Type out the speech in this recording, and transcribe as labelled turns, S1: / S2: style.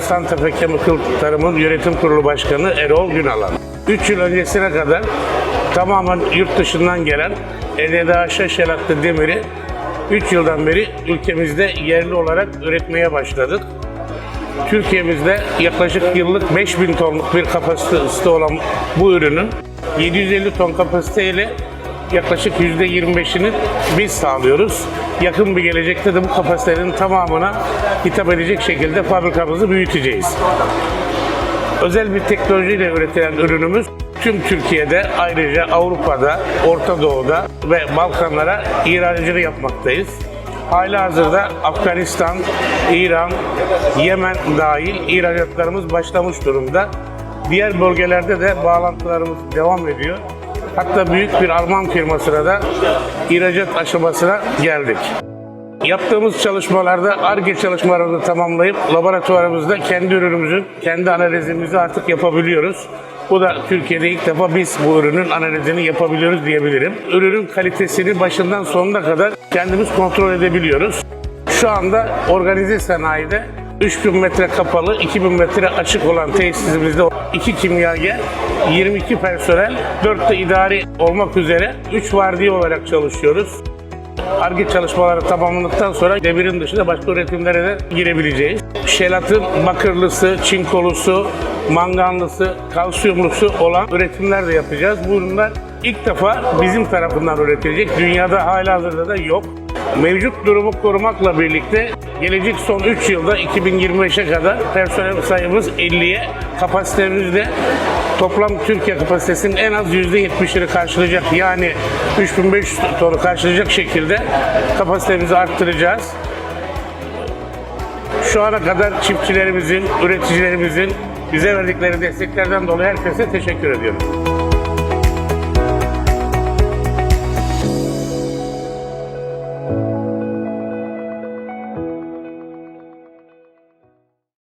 S1: Santa Fe Chemical Tarım'ın yönetim kurulu başkanı Erol Günalan. 3 yıl öncesine kadar tamamen yurt dışından gelen EDDA şaşelatlı demiri 3 yıldan beri ülkemizde yerli olarak üretmeye başladık. Türkiye'mizde yaklaşık yıllık 5000 tonluk bir kapasitesi olan bu ürünün 750 ton kapasiteyle yaklaşık %25'ini biz sağlıyoruz. Yakın bir gelecekte de bu kapasitenin tamamına hitap edecek şekilde fabrikamızı büyüteceğiz. Özel bir teknolojiyle üretilen ürünümüz tüm Türkiye'de ayrıca Avrupa'da, Orta Doğu'da ve Balkanlara ihracını yapmaktayız. Hali hazırda Afganistan, İran, Yemen dahil ihracatlarımız başlamış durumda. Diğer bölgelerde de bağlantılarımız devam ediyor. Hatta büyük bir Alman firmasına da ihracat aşamasına geldik. Yaptığımız çalışmalarda ARGE çalışmalarımızı tamamlayıp laboratuvarımızda kendi ürünümüzün, kendi analizimizi artık yapabiliyoruz. Bu da Türkiye'de ilk defa biz bu ürünün analizini yapabiliyoruz diyebilirim. Ürünün kalitesini başından sonuna kadar kendimiz kontrol edebiliyoruz. Şu anda organize sanayide 3000 metre kapalı, 2000 metre açık olan tesisimizde 2 kimyager, 22 personel, 4 de idari olmak üzere 3 vardiya olarak çalışıyoruz. ARGE çalışmaları tamamlandıktan sonra demirin dışında başka üretimlere de girebileceğiz. Şelatın bakırlısı, çinkolusu, manganlısı, kalsiyumlusu olan üretimler de yapacağız. Bu ürünler ilk defa bizim tarafından üretilecek. Dünyada hala hazırda da yok. Mevcut durumu korumakla birlikte gelecek son 3 yılda 2025'e kadar personel sayımız 50'ye, kapasitemiz de toplam Türkiye kapasitesinin en az %70'ini karşılayacak yani 3500 tonu karşılayacak şekilde kapasitemizi arttıracağız. Şu ana kadar çiftçilerimizin, üreticilerimizin bize verdikleri desteklerden dolayı herkese teşekkür ediyorum.